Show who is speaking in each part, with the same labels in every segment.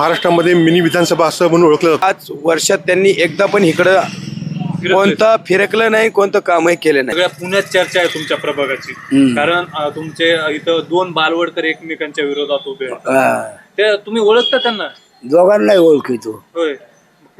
Speaker 1: महाराष्ट्रामध्ये मिनी विधानसभा असं म्हणून ओळखलं जातं.
Speaker 2: आज वर्षात त्यांनी एकदा पण इकडं कोणतं फिरकलं नाही कोणतं कामही केलं नाही.
Speaker 3: सगळ्या पुण्यात चर्चा आहे तुमच्या प्रभागाची. कारण अं, तुमचे अं, इथं दोन बालवडकर एकमेकांच्या विरोधात उभे आहेत. ते तुम्ही ओळखता त्यांना?
Speaker 4: दोघांनाही ओळखीतो
Speaker 3: होय.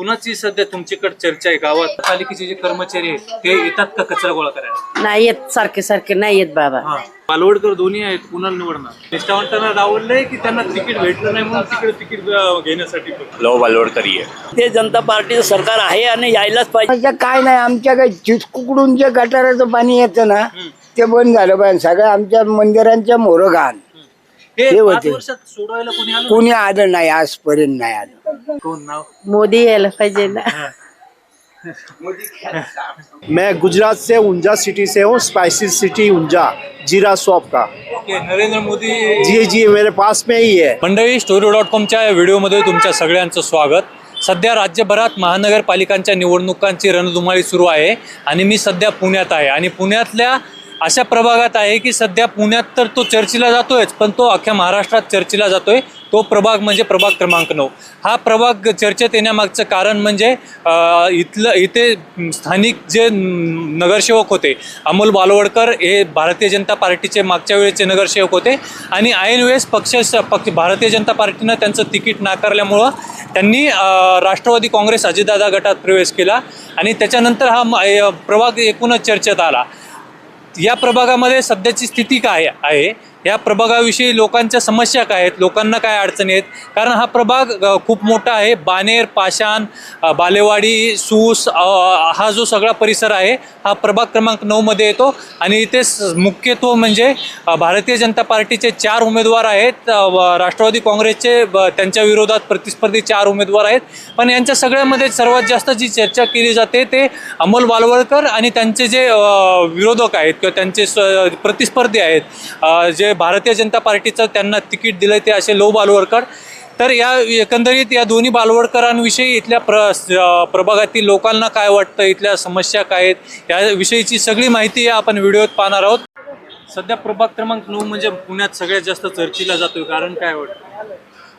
Speaker 3: कुणाची सध्या तुमच्याकडे चर्चा आहे? गावात पालिकेचे जे कर्मचारी आहेत ते येतात का कचरा गोळा करायला?
Speaker 5: नाही येत सारखे सारखे नाही येत बाबा.
Speaker 3: हा. बालवडकर दोन्ही आहेत कुणाला निवडणार? निष्ठावंतांना डावललंय की त्यांना तिकीट भेटलं नाही म्हणून तिकडे तिकीट अं, घेण्यासाठी पण?
Speaker 6: लो बालवडकरी आहे
Speaker 7: ते जनता पार्टीचं सरकार आहे आणि यायलाच पाहिजे.
Speaker 4: म्हणजे काय नाही आमच्या काही चिचकुकडून जे गटाराचं पाणी येतं ना ते बंद झालं पाहिजे. सगळं आमच्या मंदिरांच्या मोरं घाण.
Speaker 3: हे
Speaker 4: हे
Speaker 3: पाच
Speaker 4: होते.
Speaker 3: वर्षात सोडवायला कोणी आलं?
Speaker 4: कोणी आलं नाही आजपर्यंत नाही आलं.
Speaker 3: कोण नाव
Speaker 5: मोदी यायला पाहिजे ना.
Speaker 8: मैं गुजरात से ऊंजा सिटी से हूँ स्पाइसी सिटी ऊंजा जीरा शॉप का।
Speaker 3: ओके नरेंद्र मोदी
Speaker 8: जी जी मेरे पास में ही है।
Speaker 3: मंडळी स्टोरी डॉट कॉमच्या या व्हिडिओमध्ये तुमच्या सगळ्यांचं स्वागत. सध्या राज्यभरात महानगरपालिकांच्या निवडणुकांची रणधुमाळी सुरू आहे आणि मी सध्या पुण्यात आहे. आणि पुण्यातल्या अशा प्रभागात आहे की सध्या पुण्यात तर तो चर्चेला जातोयच पण तो अख्ख्या महाराष्ट्रात चर्चेला जातोय. तो प्रभाग म्हणजे प्रभाग क्रमांक नऊ. हा प्रभाग चर्चेत येण्यामागचं कारण म्हणजे इथलं इथे स्थानिक जे नगरसेवक होते अमोल बालवडकर हे भारतीय जनता पार्टीचे मागच्या वेळेचे नगरसेवक होते आणि ऐन वेळेस पक्ष पक्ष भारतीय जनता पार्टीनं त्यांचं तिकीट नाकारल्यामुळं त्यांनी राष्ट्रवादी काँग्रेस अजितदादा गटात प्रवेश केला आणि त्याच्यानंतर हा प्रभाग एकूणच चर्चेत आला. या प्रभागामध्ये सध्याची स्थिती काय आहे? या प्रभागाविषयी लोकांच्या समस्या काय आहेत? लोकांना काय अडचणी आहेत? कारण हा प्रभाग खूप मोठा आहे. बानेर पाषाण बालेवाडी सूस हा जो सगळा परिसर आहे हा प्रभाग क्रमांक नऊमध्ये येतो. आणि इथे मुख्यत्व म्हणजे भारतीय जनता पार्टीचे चार उमेदवार आहेत. व राष्ट्रवादी काँग्रेसचे ब- त्यांच्या विरोधात प्रतिस्पर्धी चार उमेदवार आहेत. पण यांच्या सगळ्यामध्ये सर्वात जास्त जी चर्चा केली जाते ते अमोल बालवडकर आणि त्यांचे जे विरोधक आहेत किंवा त्यांचे स- प्रतिस्पर्धी आहेत. जे भारतीय जनता पार्टीचं त्यांना तिकीट दिलं ते असे लो बालवडकर तर या एकंदरीत या दोन्ही बालवडकरांविषयी इथल्या प्र प्रभागातील लोकांना काय वाटतं? इथल्या समस्या काय आहेत? याविषयीची सगळी माहिती आपण व्हिडिओत पाहणार आहोत. सध्या प्रभाग क्रमांक नऊ म्हणजे पुण्यात सगळ्यात जास्त चर्चेला जातोय. कारण काय वाटतं?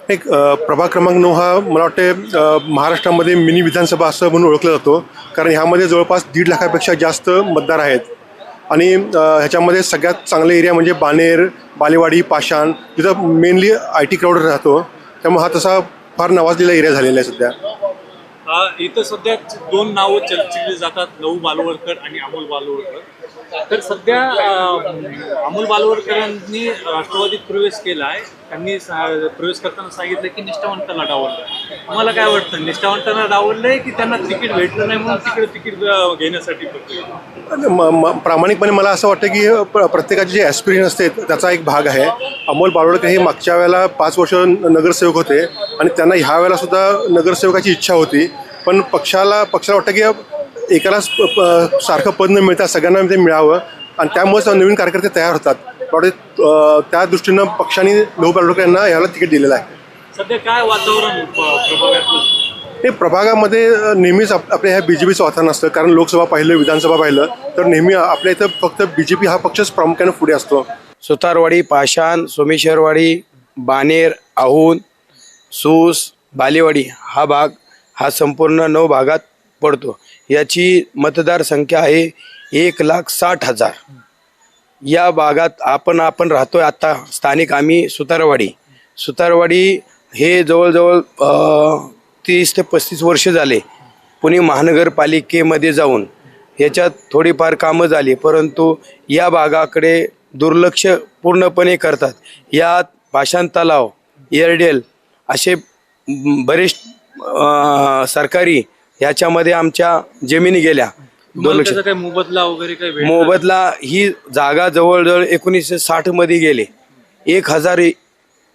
Speaker 1: एक प्रभाग क्रमांक नऊ हा मला वाटते महाराष्ट्रामध्ये मिनी विधानसभा असं म्हणून ओळखलं जातो. कारण ह्यामध्ये जवळपास दीड लाखापेक्षा जास्त मतदार आहेत. आणि ह्याच्यामध्ये सगळ्यात चांगले एरिया म्हणजे बानेर बालेवाडी पाषाण जिथं मेनली आय टी क्राऊड राहतो त्यामुळे हा तसा फार नावाजलेला एरिया झालेला आहे सध्या.
Speaker 3: इथं सध्या दोन नावं चर्चिली जातात नऊ बालवडकर आणि अमोल बालवडकर तर सध्या अमोल बालवडकरांनी राष्ट्रवादीत प्रवेश केला आहे त्यांनी प्रवेश करताना सांगितलं की निष्ठावंतांना डावललं. तुम्हाला काय वाटतं? निष्ठावंतांना डावललंय की त्यांना तिकीट भेटलं नाही म्हणून तिकडे तिकीट घेण्यासाठी
Speaker 1: प्रामाणिकपणे मला असं वाटतं की प्रत्येकाची प्रत्येकाचे जे ॲस्पिरियन असते त्याचा एक भाग आहे. अमोल बालवडकर हे मागच्या वेळेला पाच वर्ष नगरसेवक होते आणि त्यांना ह्या वेळेला सुद्धा नगरसेवकाची इच्छा होती. पण पक्षाला पक्षाला वाटतं की एकालाच सारखं पद न मिळता सगळ्यांना ते मिळावं आणि त्यामुळेच नवीन कार्यकर्ते तयार होतात. अं, त्या दृष्टीनं पक्षाने लोह बारोडकर यांना याला तिकीट दिलेलं आहे.
Speaker 3: सध्या काय वातावरण
Speaker 1: हे प्रभागामध्ये नेहमीच आप आपल्या ह्या बी जे पीचं वातावरण असतं. कारण लोकसभा पाहिलं विधानसभा पाहिलं तर नेहमी आपल्या इथं फक्त बी जे पी हा पक्षच प्रामुख्याने पुढे असतो.
Speaker 2: सुतारवाडी पाषाण सोमेश्वरवाडी बानेर आहून सूस बालेवाडी हा भाग हा संपूर्ण नऊ भागात पडतो. याची मतदार संख्या आहे एक लाख साठ हजार. या भागात आपण आपण राहतोय आता स्थानिक आम्ही सुतारवाडी. सुतारवाडी हे जवळजवळ तीस ते पस्तीस वर्ष झाले पुणे महानगरपालिकेमध्ये जाऊन. याच्यात थोडीफार कामं झाली परंतु या भागाकडे दुर्लक्ष पूर्णपणे करतात. यात पाषाण तलाव एअरडेल असे बरेच सरकारी याच्यामध्ये आमच्या जमिनी गेल्या.
Speaker 3: त्याचा काही मोबदला वगैरे काही भेटला?
Speaker 2: मोबदला ही जागा जवळजवळ एकोणीसशे साठमध्ये गेले. एक हजार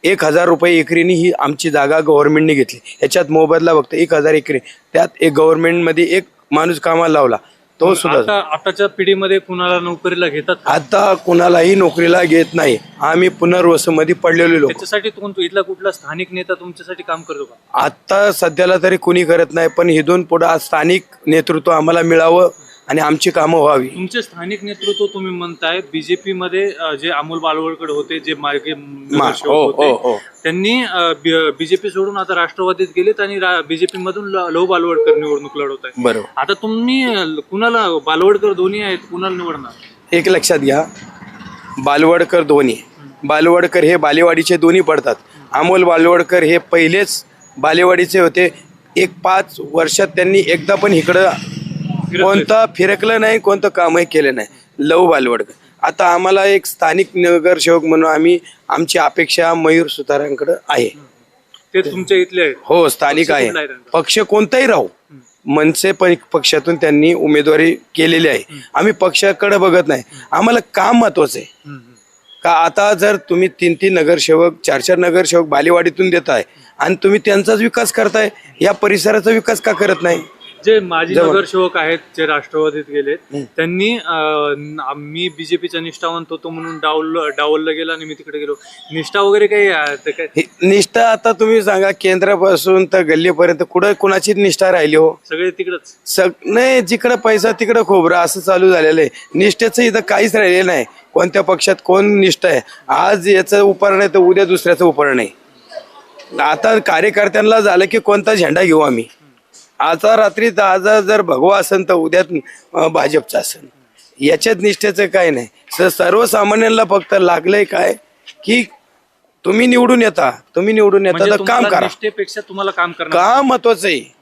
Speaker 2: एक हजार रुपये एकरीनी ही आमची जागा गव्हर्नमेंटने घेतली. याच्यात मोबदला फक्त एक हजार एकरी. त्यात एक गव्हर्नमेंटमध्ये एक माणूस कामाला लावला. तो सुद्धा
Speaker 3: आता आताच्या पिढीमध्ये कुणाला नोकरीला घेतात का?
Speaker 2: आता कुणालाही नोकरीला घेत नाही. आम्ही पुनर्वसमध्ये पडलेले लोक.
Speaker 3: त्याच्यासाठी कोण इथला कुठला स्थानिक नेता तुमच्यासाठी काम करतो का?
Speaker 2: आता सध्याला तरी कुणी करत नाही पण इथून पुढे स्थानिक नेतृत्व आम्हाला मिळावं. आणि आमची कामं व्हावी.
Speaker 3: तुमचे स्थानिक नेतृत्व तुम्ही म्हणताय बीजेपी मध्ये अ, जे अमोल बालवडकर होते जे मागे नगरसेवक
Speaker 2: हो, हो, हो.
Speaker 3: त्यांनी बीजेपी सोडून आता राष्ट्रवादीत गेलेत आणि बीजेपी मधून ल- लव बालवडकर निवडणूक लढवत आहे
Speaker 2: बरोबर.
Speaker 3: आता तुम्ही अ, कुणाला बालवडकर दोन्ही आहेत कुणाला निवडणार?
Speaker 2: एक लक्षात घ्या. बालवडकर दोन्ही. बालवडकर हे बालेवाडीचे दोन्ही पडतात. अमोल बालवडकर हे पहिलेच बालेवाडीचे होते. एक पाच वर्षात त्यांनी एकदा पण इकडं कोणतं फिरकलं नाही कोणतं कामही केलं नाही. लव बालवडकर आता आम्हाला एक स्थानिक नगरसेवक म्हणून आम्ही आमची अपेक्षा मयूर सुतारांकडे आहे.
Speaker 3: ते तुमच्या इथले आहेत.
Speaker 2: हो स्थानिक
Speaker 3: पक्ष
Speaker 2: आहे.
Speaker 3: कुठला आहे त्यांचा?
Speaker 2: पक्ष कोणताही राहू. मनसे प- पक्षातून त्यांनी उमेदवारी केलेली आहे. आम्ही पक्षाकडे बघत नाही. आम्हाला काम महत्वाचं आहे.
Speaker 3: हम्म, हम्म.
Speaker 2: का आता जर तुम्ही तीन तीन नगरसेवक चार चार नगरसेवक बालेवाडीतून देताय आणि तुम्ही त्यांचाच विकास करताय या परिसराचा विकास का करत नाही?
Speaker 3: जे माजी. नगरसेवक आहेत जे राष्ट्रवादीत गेलेत त्यांनी अ, न- मी बीजेपीचा निष्ठावंत होतो म्हणून डावल डावललं गेलं आणि मी तिकडे गेलो. निष्ठा वगैरे काही अ, ते काय?
Speaker 2: हे निष्ठा आता तुम्ही सांगा केंद्रापासून तर गल्लीपर्यंत कुठं कुणाची निष्ठा राहिली हो?
Speaker 3: सगळे तिकडच.
Speaker 2: सग नाही जिकडं पैसा तिकडं खोबरं असं चालू झालेलं आहे. निष्ठेचं इथं काहीच राहिलेलं नाही. कोणत्या पक्षात कोण निष्ठा आहे? आज याचं उपरण आहे तर उद्या दुसऱ्याचं उपरण आहे. आता कार्यकर्त्यांना झालं की कोणता झेंडा घेऊ आम्ही? आता रात्री आज जर भगवा असेल तर उद्या भाजपचा असेल याच्यात निष्ठेचं काय नाही. स- सर्वसामान्यांना फक्त लागलंय काय? की तुम्ही निवडून येता तुम्ही निवडून येता
Speaker 3: म्हणजे
Speaker 2: तर काम करा.
Speaker 3: निष्ठेपेक्षा तुम्हाला काम करणं
Speaker 2: का महत्वाचं आहे?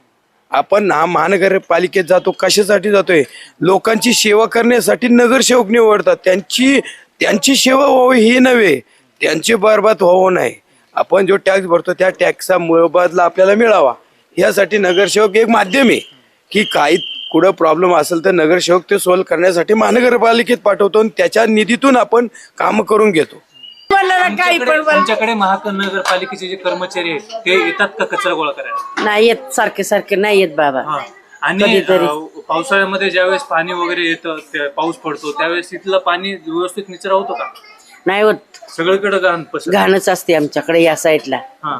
Speaker 2: आपण हा महानगरपालिकेत जातो कशासाठी जातोय? लोकांची सेवा करण्यासाठी नगरसेवक निवडतात. त्यांची त्यांची सेवा व्हावी ही नव्हे. त्यांची बरबाद होऊ नये आपण जो टॅक्स भरतो त्या टॅक्सचा मोबदला आपल्याला मिळावा. यासाठी नगरसेवक एक माध्यम आहे की काही कुठं प्रॉब्लेम असेल तर नगरसेवक ते सॉल्व्ह करण्यासाठी महानगरपालिकेत पाठवतो आणि त्याच्या निधीतून आपण काम करून घेतो.
Speaker 3: तुमच्याकडे महानगरपालिकेचे जे कर्मचारी आहेत ते येतात का कचरा गोळा करायला?
Speaker 5: नाही येत सारखे सारखे नाही येत बाबा.
Speaker 3: हा. आणि
Speaker 5: कधीतरी.
Speaker 3: पावसाळ्यामध्ये ज्यावेळेस पाणी वगैरे येतं ते पाऊस पडतो त्यावेळेस तिथलं पाणी व्यवस्थित निचरा होतो का?
Speaker 5: नाही होत.
Speaker 3: सगळीकडे घाण पसरते.
Speaker 5: घाणच असते आमच्याकडे या साईडला
Speaker 3: हा.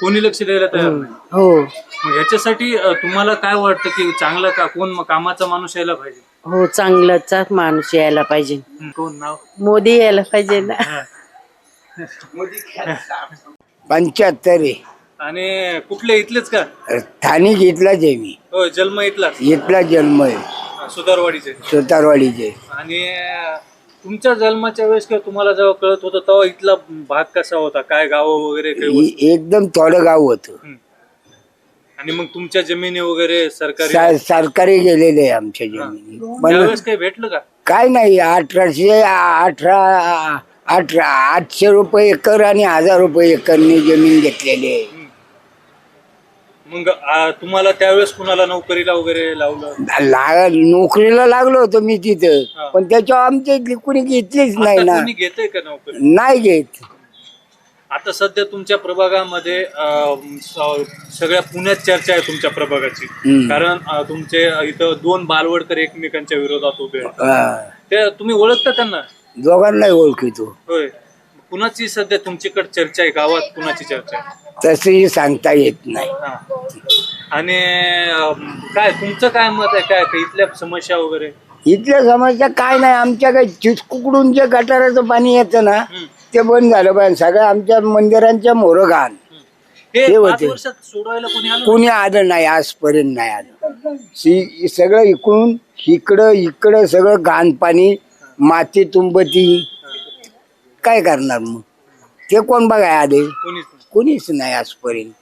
Speaker 3: कोणी लक्ष द्यायला तयार नाही?
Speaker 5: हो.
Speaker 3: मग अ, तुम्हाला काय वाटतं की चांगला का कोण म- कामाचा माणूस यायला पाहिजे?
Speaker 5: हो चांगलंच माणूस यायला पाहिजे.
Speaker 3: हं, कोण नाव?
Speaker 5: मोदी यायला पाहिजे ना.
Speaker 4: पंच्याहत्तर. आहे
Speaker 3: आणि कुठले इथलेच का?
Speaker 4: स्थानिक इथलाच आहे मी.
Speaker 3: हो जन्म इथलाच.
Speaker 4: इथला जन्म आहे.
Speaker 3: सुधारवाडीचे.
Speaker 4: सुतारवाडीचे
Speaker 3: आणि अ, तुमच्या जन्माच्या वेळेस किंवा तुम्हाला जेव्हा कळत होतं तेव्हा इथला भाग कसा होता? काय गाव वगैरे काही वस्तू?
Speaker 4: इ- एकदम थोडं गाव होतं.
Speaker 3: आणि मग तुमच्या जमिनी वगैरे सरकारी?
Speaker 4: सा- सरकारी गेलेले आहे आमच्या जमिनी. पण
Speaker 3: त्यावेळेस काही भेटलं का?
Speaker 4: काय नाही अठराशे अठरा अठरा आठशे रुपये एकर आणि हजार रुपये एकरनी जमीन घेतलेली आहे.
Speaker 3: मग आ, तुम्हाला त्यावेळेस कुणाला नोकरीला वगैरे लावलं?
Speaker 4: ला नोकरीला लागलो होतो मी
Speaker 3: हा.
Speaker 4: तिथं पण त्याच्यावर आमच्या इथली कुणी घेतलीच नाही
Speaker 3: आता
Speaker 4: ना.
Speaker 3: कोणी घेतंय का नोकरी?
Speaker 4: नाही घेत.
Speaker 3: आता सध्या तुमच्या प्रभागामध्ये अं, स- सगळ्या पुण्यात चर्चा आहे तुमच्या प्रभागाची.
Speaker 4: हम्म.
Speaker 3: कारण अं, तुमचे इथं दोन बालवडकर एकमेकांच्या विरोधात उभे आहेत.
Speaker 4: हा.
Speaker 3: ते तुम्ही ओळखता त्यांना?
Speaker 4: दोघांनाही ओळखितो.
Speaker 3: होय. कुणाची सध्या तुमच्याकडे चर्चा आहे? गावात कुणाची चर्चा आहे?
Speaker 4: तसंही सांगता येत नाही.
Speaker 3: हा. आणि अं, काय तुमचं काय मत आहे? काय काय इथल्या समस्या वगैरे?
Speaker 4: इथल्या समस्या काय नाही. आमच्या काही चिचकुकडून जे गटाराचं पाणी येतं ना
Speaker 3: हम्म.
Speaker 4: ते बंद झालं पाहिजे. सगळं आमच्या मंदिरांच्या मोरं घाण.
Speaker 3: हे पाच
Speaker 4: होते.
Speaker 3: वर्षात सोडवायला कोणी आलं
Speaker 4: कोणी आलं नाही. आजपर्यंत नाही आलं. सी- सगळं इकडून इकडं इकडं सगळं घाण पाणी माती तुंबती. काय करणार मग? ते कोण बघाय आले
Speaker 3: कोणीच नाही.
Speaker 4: कोणीच नाही आजपर्यंत.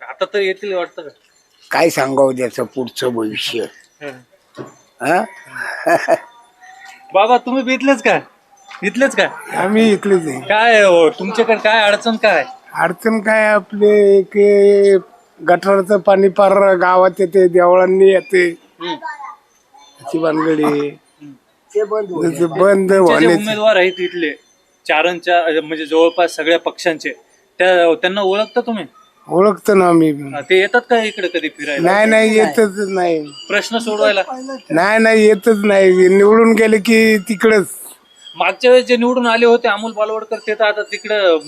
Speaker 3: आता तर येतील वाटतं
Speaker 4: काय सांगावं त्याचं पुढचं भविष्य?
Speaker 3: हा.
Speaker 4: हा?
Speaker 3: बाबा तुम्ही इथलेच का? इथलेच का?
Speaker 6: आम्ही इथलेच आहे.
Speaker 3: काय हो, तुमच्याकडे काय अडचण काय?
Speaker 6: अडचण काय आपले एक गटाराचं पाणी पार गावात येते देवळांनी येते.
Speaker 3: हम्म.
Speaker 6: अशी भानगडी
Speaker 4: ते बंद.
Speaker 6: ते बंद
Speaker 3: जे
Speaker 6: होण्याची.
Speaker 3: उमेदवार आहेत इथले चारांच्या म्हणजे जवळपास सगळ्या पक्षांचे त्या त्यांना ओळखता तुम्ही?
Speaker 6: ओळखतो ना
Speaker 3: हा, ते येतात का इकडे कधी फिरायला?
Speaker 6: नाही नाही येतच नाही.
Speaker 3: प्रश्न सोडवायला?
Speaker 6: नाही नाही येतच नाही. निवडून गेले की तिकडच.
Speaker 3: मागच्या वेळेस जे निवडून आले होते अमोल बालवडकर ते तर आता तिकडं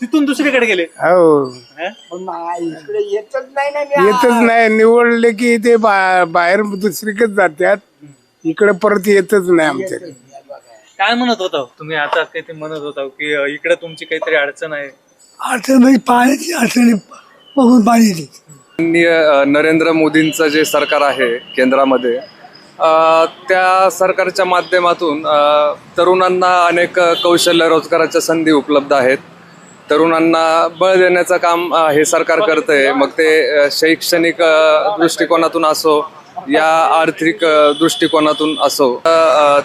Speaker 3: तिथून दुसरीकडे गेले.
Speaker 6: हो.
Speaker 4: इकडे येतच नाही ना मी.
Speaker 6: येतच नाही. निवडले की ते बा- बाहेर दुसरीकडे जातात. इकडे परत येतच नाही आमच्याकडे.
Speaker 3: काय म्हणत होता? तुम्ही आता काहीतरी म्हणत होता की अ, इकडे तुमची काहीतरी अडचण आहे.
Speaker 6: अडचण म्हणजे पाण्याची अडचणी बघून पाणी येते
Speaker 9: माननीय अ, नरेंद्र मोदींचं जे सरकार आहे केंद्रामध्ये अ, त्या सरकारच्या माध्यमातून अ, तरुणांना अनेक कौशल्य रोजगाराच्या संधी उपलब्ध आहेत. तरुणांना बळ देण्याचं काम अ, हे सरकार करतंय. मग ते अ, शैक्षणिक अ, दृष्टिकोनातून असो या आर्थिक अ, दृष्टिकोनातून असो. अ,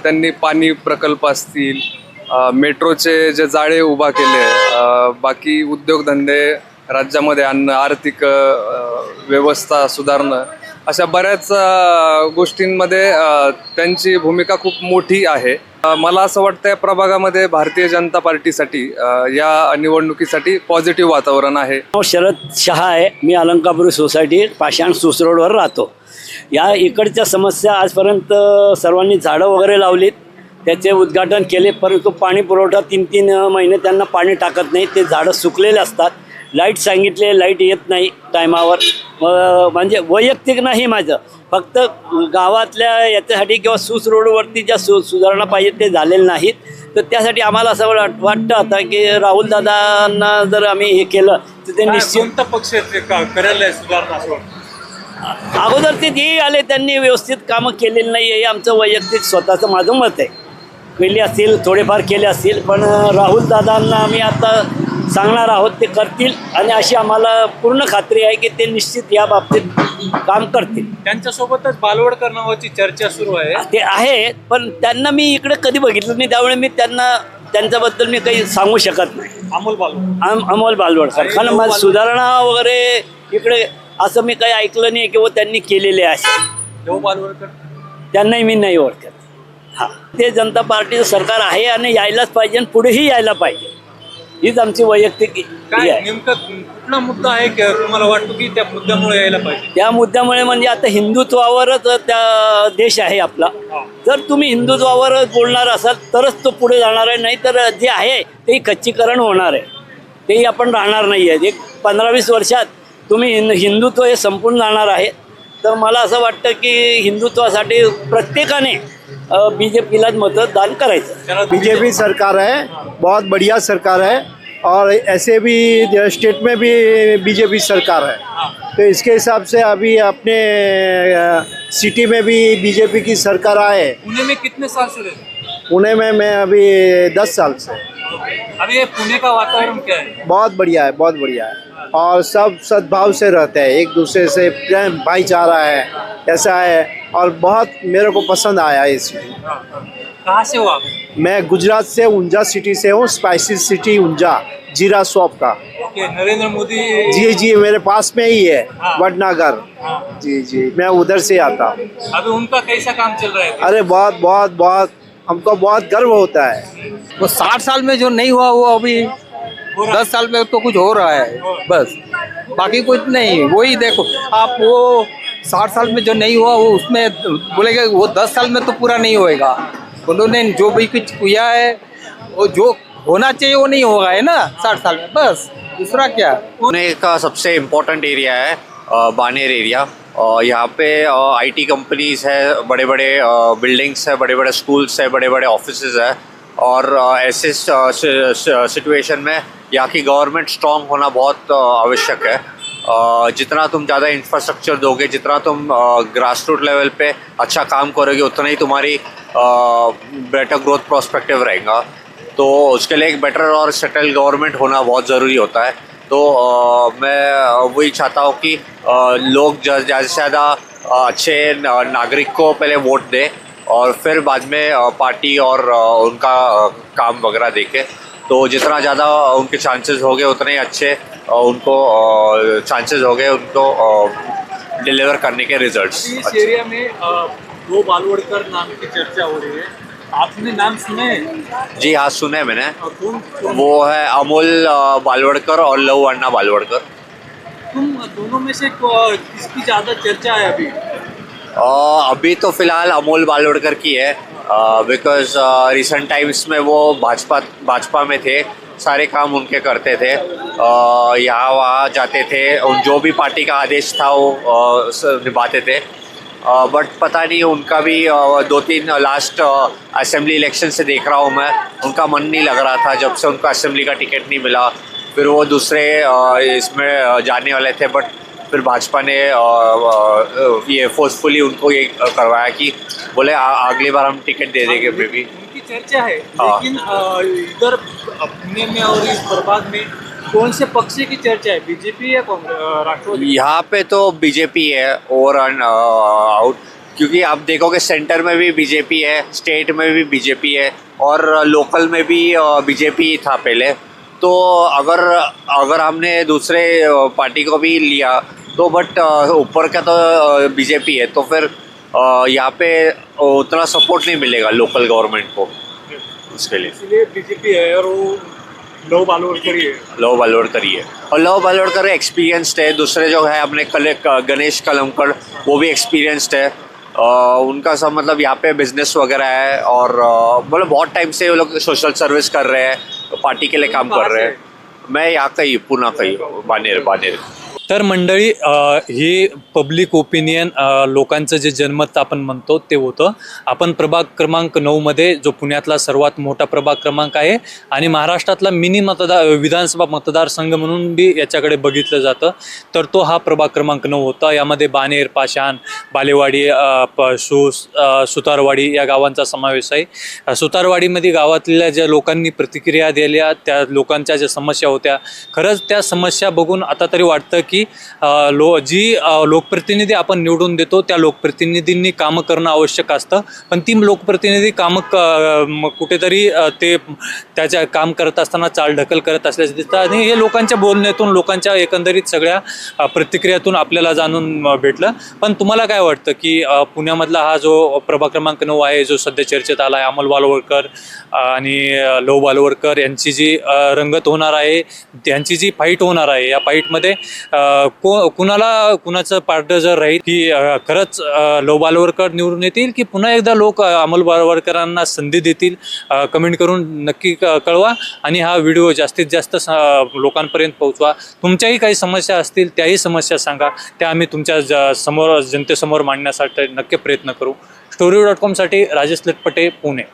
Speaker 9: त्यांनी पाणी प्रकल्प असतील मेट्रोचे जे जाळे उभा केले बाकी उद्योगधंदे राज्यामध्ये आणणं आर्थिक व्यवस्था सुधारणं अशा बऱ्याच गोष्टींमध्ये त्यांची भूमिका खूप मोठी आहे. मला असं वाटतं या प्रभागामध्ये भारतीय जनता पार्टीसाठी या निवडणुकीसाठी पॉझिटिव्ह वातावरण आहे.
Speaker 7: शरद शहा आहे. मी अलंकापुरी सोसायटी पाषाण सुसरोडवर राहतो. या इकडच्या समस्या आजपर्यंत सर्वांनी झाडं वगैरे लावलीत. त्याचे उद्घाटन केले परंतु पाणी पुरवठा तीन तीन महिने त्यांना पाणी टाकत नाही. ते झाडं सुकलेले असतात. लाइट सांगितले लाइट येत नाही टायमावर. म्हणजे वैयक्तिक नाही माझं. फक्त गावातल्या याच्यासाठी किंवा सुस रोडवरती ज्या सु सुधारणा पाहिजे ते झालेले नाहीत. तर त्यासाठी आम्हाला असं वाट वाटतं आता की राहुल दादांना जर आम्ही हे केलं तर ते निश्चित
Speaker 3: पक्ष आहे ते का- करेल आहे सुधारणा?
Speaker 7: अगोदर ते जे आले त्यांनी व्यवस्थित कामं केलेली नाही हे आमचं वैयक्तिक स्वतःचं माझं मत आहे. केले असतील थोडेफार केले असतील पण राहुल दादांना आम्ही आता सांगणार आहोत ते करतील आणि अशी आम्हाला पूर्ण खात्री आहे की ते निश्चित या बाबतीत काम करतील.
Speaker 3: त्यांच्यासोबतच बालवडकर नावाची चर्चा सुरू आहे.
Speaker 7: ते आहे पण त्यांना मी इकडे कधी बघितलं नाही त्यामुळे मी त्यांना त्यांच्याबद्दल मी काही सांगू शकत नाही.
Speaker 3: अमोल बालवड
Speaker 7: अम अमोल बालवडकर. कारण सुधारणा वगैरे इकडे असं मी काही ऐकलं नाही किंवा त्यांनी केलेले आहे त्यांनाही मी नाही ओळखत. हा. ते जनता पार्टीचं सरकार आहे आणि यायलाच पाहिजे आणि पुढेही यायला पाहिजे. हीच आमची वैयक्तिक
Speaker 3: नेमकं कुठला मुद्दा आहे की तुम्हाला वाटतो की त्या मुद्द्यामुळे यायला पाहिजे?
Speaker 7: त्या मुद्द्यामुळे म्हणजे आता हिंदुत्वावरच त्या देश आहे आपला. जर तुम्ही हिंदुत्वावरच बोलणार असाल तरच तो पुढे जाणार आहे. नाही तर जे आहे ते खच्चीकरण होणार आहे. तेही आपण राहणार नाही आहे एक पंधरा वीस वर्षात तुम्ही हिंद हिंदुत्व हे संपून जाणार आहे. तर मला असं वाटतं की हिंदुत्वासाठी प्रत्येकाने बी जे पीलाच मतदान करायचं.
Speaker 3: त्याला
Speaker 8: बीजेपी सरकार है बहुत बढ़िया सरकार है और ऐसे भी स्टेट में भी बीजेपी सरकार है। तो इसके हिसाब से अभी अपने अ, सिटी में भी बीजेपी की सरकार आए।
Speaker 3: पुणे में कितने साल से रहते
Speaker 8: पुणे में मैं अभी दस साल से।
Speaker 3: अभी ये पुणे का वातावरण क्या है?
Speaker 8: बहुत बढ़िया है बहुत बढ़िया है। और सब सद्भाव से रहते हैं एक दूसरे से प्रेम भाईचारा है ऐसा है और बहुत मेरे को पसंद आया सिटी
Speaker 3: कहाँ से हो आप
Speaker 8: मैं गुजरात से ऊंझा सिटी से हूँ स्पाइसी सिटी ऊंझा जीरा शॉप का।
Speaker 3: ओके नरेंद्र मोदी
Speaker 8: जी जी मेरे पास में ही है
Speaker 3: हाँ।
Speaker 8: वडनगर।
Speaker 3: हाँ।
Speaker 8: जी जी मैं उधर से आता हूँ।
Speaker 3: अभी उनका कैसा काम चल रहा है?
Speaker 8: अरे बहुत बहुत बहुत हमको बहुत गर्व होता है।
Speaker 10: वो साठ साल में जो नहीं हुआ वो अभी दस साल में तो कुछ हो रहा है बस। बाकी कुछ नहीं वही देखो आप वो साठ साल में जो नहीं हुआ वो उसमें बोलेंगे वो दस साल में तो पूरा नहीं होएगा। उन्होंने जो भी कुछ किया है वो जो होना चाहिए वो नहीं होगा है ना साठ साल में बस। दूसरा क्या?
Speaker 11: पुणे का सबसे इम्पोर्टेंट एरिया है बानेर एरिया अ, यहाँ पे आईटी कंपनीज़ है बड़े बड़े बिल्डिंग्स है बड़े बड़े स्कूल्स है बड़े बड़े ऑफिसेज है। और ऐसे सिचुएशन में यहाँ की गवर्नमेंट स्ट्रांग होना बहुत आवश्यक है। जितना तुम ज़्यादा इंफ्रास्ट्रक्चर दोगे जितना तुम ग्रास रूट लेवल पे अच्छा काम करोगे उतना ही तुम्हारी बेटर ग्रोथ प्रोस्पेक्टिव रहेगा। तो उसके लिए एक बेटर और सेटल गवर्नमेंट होना बहुत ज़रूरी होता है। तो अ, मैं वही चाहता हूँ कि अ, लोग ज़्यादा से ज़्यादा अच्छे नागरिक को पहले वोट दें। और फिर बाद में पार्टी और उनका काम वगैरह देखें। तो जितना ज़्यादा उनके चांसेस हो गए उतने ही अच्छे उनको चांसेस हो गए उनको डिलीवर करने के रिजल्ट्स
Speaker 3: इस एरिया में दो बालवड़कर नाम की चर्चा हो रही है। आपने नाम सुने
Speaker 11: जी हाँ सुने मैंने। वो है अमोल बालवड़कर और लव अन्ना बालवड़कर।
Speaker 3: तुम दोनों में से किसकी ज़्यादा चर्चा है अभी?
Speaker 11: अ, अभी तो फ़िलहाल अमोल बालोडकर की है बिकॉज़ रिसेंट टाइम्स में वो भाजपा भाजपा में थे सारे काम उनके करते थे यहाँ वहाँ जाते थे उन जो भी पार्टी का आदेश था वो निभाते थे बट पता नहीं उनका भी दो तीन लास्ट असेंबली इलेक्शन से देख रहा हूँ मैं उनका मन नहीं लग रहा था जब से उनको असेंबली का टिकट नहीं मिला फिर वो दूसरे इसमें जाने वाले थे बट फिर भाजपा ने ये फोर्सफुली उनको ये करवाया कि बोले अगली बार हम टिकट दे देंगे बेबी
Speaker 3: उनकी चर्चा है
Speaker 11: हाँ।
Speaker 3: लेकिन इधर पुणे में और इस में कौन से पक्ष की चर्चा है बीजेपी या राष्ट्रवादी?
Speaker 11: यहाँ पे तो बीजेपी है ओवर एंड आउट क्योंकि आप देखोगे सेंटर में भी बीजेपी है स्टेट में भी बीजेपी है और लोकल में भी बीजेपी था पहले। तो अगर अगर हमने दूसरे पार्टी को भी लिया तो बट ऊपर का तो बीजेपी है तो फिर यहाँ पे उतना सपोर्ट नहीं मिलेगा लोकल गवर्नमेंट को उसके लिए।
Speaker 3: इसलिए बीजेपी है और वो लो बालोरकर ही है।
Speaker 11: लव बालोड़कर ही है। और लव बालोड़कर एक्सपीरियंस्ड है दूसरे जो है अपने कल गणेश कलमकर वो भी एक्सपीरियंस्ड है। अ, उनका सब मतलब यहाँ पे बिज़नेस वगैरह है और मतलब बहुत टाइम से वो लोग सोशल सर्विस कर रहे हैं पार्टी के लिए काम कर रहे हैं। मैं यहाँ का ही पुणे का ही बानेर बानेर।
Speaker 3: तर मंडळी हे ही पब्लिक ओपिनियन लोकांचं जे जनमत आपण म्हणतो ते होतं. आपण प्रभाग क्रमांक नऊमध्ये जो पुण्यातला सर्वात मोठा प्रभाग क्रमांक आहे आणि महाराष्ट्रातला मिनी मतदार विधानसभा मतदारसंघ म्हणून बी याच्याकडे बघितलं जातं. तर तो हा प्रभाग क्रमांक नऊ होता. यामध्ये बानेर पाषाण बालेवाडी सु सुतारवाडी या गावांचा समावेश आहे. सुतारवाडीमध्ये गावातल्या ज्या लोकांनी प्रतिक्रिया दिल्या त्या लोकांच्या ज्या समस्या होत्या खरंच त्या समस्या बघून आता तरी वाटतं की की लो जी लोकप्रतिनिधी आपण निवडून देतो त्या लोकप्रतिनिधींनी कामं करणं आवश्यक असतं. पण ती लोकप्रतिनिधी कामं क कुठेतरी ते त्याच्या काम करत असताना चालढकल करत असल्याचे दिसतं आणि हे लोकांच्या बोलण्यातून लोकांच्या एकंदरीत सगळ्या प्रतिक्रियातून आपल्याला जाणून भेटलं. पण तुम्हाला काय वाटतं की पुण्यामधला हा जो प्रभाग क्रमांक नऊ आहे जो सध्या चर्चेत आला आहे अमोल वालवडकर आणि अ, लव यांची जी रंगत होणार आहे त्यांची जी फाईट होणार आहे या फाईटमध्ये को कुणाला कुणाचं पार्ट जर राहील की खरंच अ, बालवरकर निवडून येतील की पुन्हा एकदा लोक अमोल बालवरकरांना संधी देतील कमेंट करून नक्की क- कळवा आणि हा व्हिडिओ जास्तीत जास्त लोकांपर्यंत पोहोचवा. तुमच्याही काही समस्या असतील त्याही समस्या सांगा. त्या आम्ही तुमच्या ज- समोर जनतेसमोर मांडण्यासाठी नक्की प्रयत्न करू. स्टोरी डॉट कॉमसाठी राजेश लटपटे पुणे.